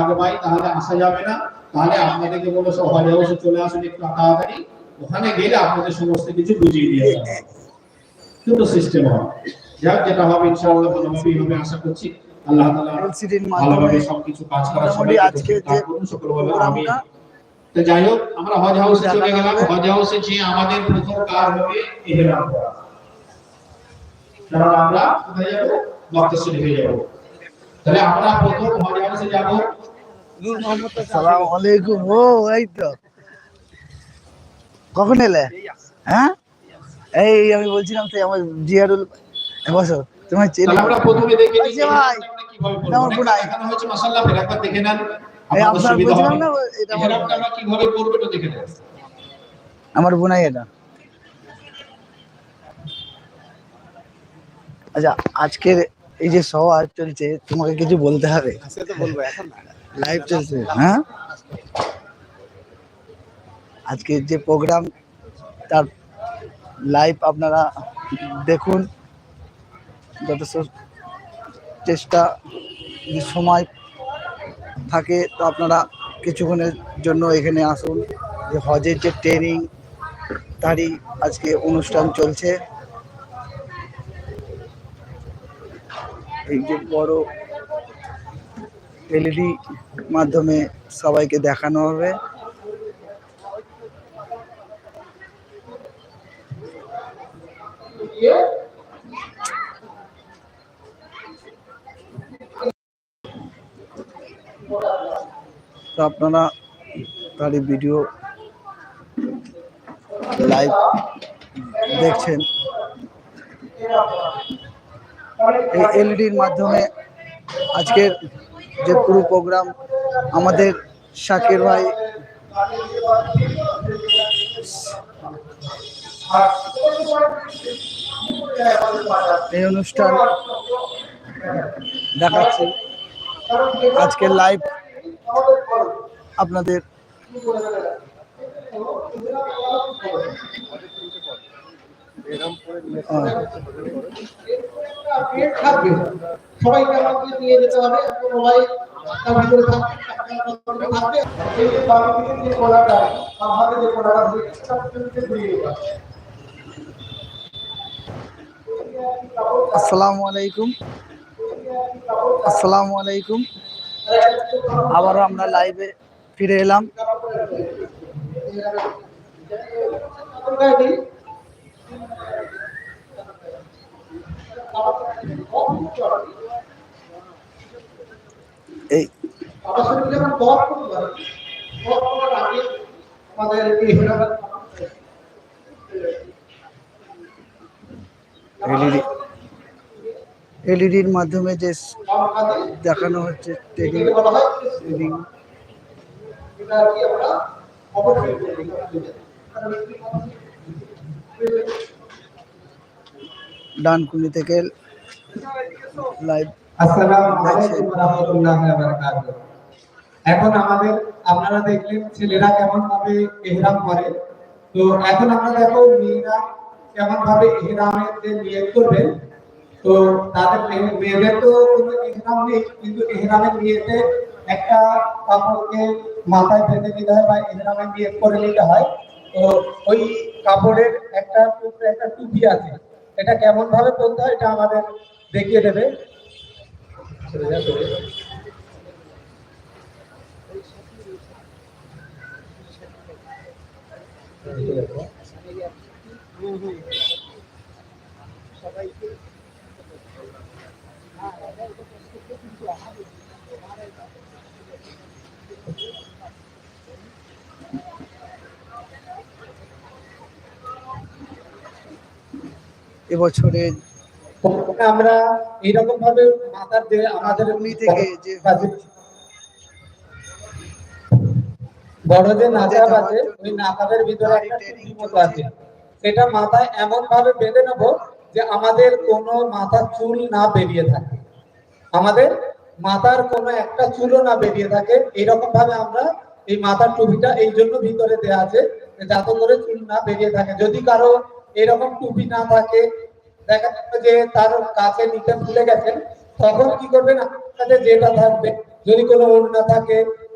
আগে পাই তাহলে আসা যাবে না। তাহলে আপনাদেরকে বলব সব হজ হাউসে চলে আসুন একটু তাড়াতাড়ি। ওখানে গেলে আপনাদের সমস্ত কিছু বুঝিয়ে দিয়ে হবে। দুটো সিস্টেম হবে। যাক যেটা হবে ইনশাআল্লাহ ভালোভাবেই হবে আশা করছি। আল্লাহ তাআলা ভালোভাবে সবকিছু কাজ করা মোটামুটি সবাইকে আজকে যে সকল বলে তো যাই হোক আমরা হজ হাউসে চলে গেলাম। হজ হাউসে যে আমাদের প্রথম কাজ হবে ইহরাম করা। কারণ আমরা কোথায় যাব? মক্কা শরীফে যাব। তাহলে আমরা প্রথম হজ হাউসে যাব। সালাম আলাইকুম। ও এই তো। কখন এলে? হ্যাঁ? এই আমি বলছিলাম তো আমার জিয়ারুল বসো। তোমার চেনে আমরা প্রথমে দেখে নিই আচ্ছা ভাই, আমরা বোনাই। দেখানো হচ্ছে মাশাআল্লাহ ফের একবার দেখে নেন। আপনার সুবিধা হবে। না এটা আমার আমরা কীভাবে করব এটা দেখে নেন। আমার বোনাই এটা। আচ্ছা আজকের এই যে সওয়াজ চলছে, তোমাকে কিছু বলতে হবে? লাইভ চলছে হ্যাঁ? আজকের যে প্রোগ্রাম তার লাইভ আপনারা দেখুন। যথেষ্ট চেষ্টা সময় থাকে, তো আপনারা কিছুক্ষণের জন্য এখানে আসুন। যে হজের যে ট্রেনিং তারই আজকে অনুষ্ঠান চলছে। এই যে বড় এলইডি মাধ্যমে সবাইকে দেখানো হবে। আপনারা তারই ভিডিও লাইভ দেখছেন। এই এলইডির মাধ্যমে আজকের যে পুরো প্রোগ্রাম, আমাদের শাকির ভাই এই অনুষ্ঠান দেখাচ্ছে আজকের লাইভ আপনাদের থাকবে সবাইকে আমাকে নিয়ে যেতে হবে আসসালামু আলাইকুম। আসসালামু আলাইকুম। আবারও আমরা লাইভে ফিরে এলাম এই আমার শরীর যখন বধ করতে পারে বধ করার আগে আমাদের এই হেরাবাদ এলইডি এলইডির মাধ্যমে যে দেখানো হচ্ছে আমরা ডানকুনি থেকে লাইভ এখন আমাদের আপনারা দেখলেন ছেলেরা কেমন ভাবে ইহরাম করে। তো এখন আমরা দেখো মেয়েরা কেমন ভাবে ইহরামের যে নিয়ত করবেন তো তাদের মেয়েদের তো কোনো ইহরাম নেই কিন্তু ইহরামের নিয়তে একটা কাপড়কে মাথায় বেঁধে নিতে হয় বা ইহরামের নিয়ত করে নিতে হয়। তো ওই কাপড়ের একটা একটা টুপি আছে। এটা কেমন ভাবে পরতে হয় এটা আমাদের দেখিয়ে দেবে। এবছরে আমরা এইরকম ভাবে মাথার যে আমাদের থেকে যে কাজে- বড় যে নাকাব আছে ওই নাকাবের ভিতরে একটা টুপি মতো আছে। সেটা মাথায় এমন ভাবে বেঁধে নেব যে আমাদের কোনো মাথার চুল না বেরিয়ে থাকে। আমাদের মাথার কোনো একটা চুলও না বেরিয়ে থাকে। এইরকম ভাবে আমরা এই মাথার টুপিটা এই জন্য ভিতরে দেয়া আছে যাতে করে চুল না বেরিয়ে থাকে। যদি কারও এরকম টুপি না থাকে দেখা যাবে যে তার কাছে নিতে ভুলে গেছেন, তখন কি করবেন? আপনার কাছে যেটা থাকবে, যদি কোনো ওড়না থাকে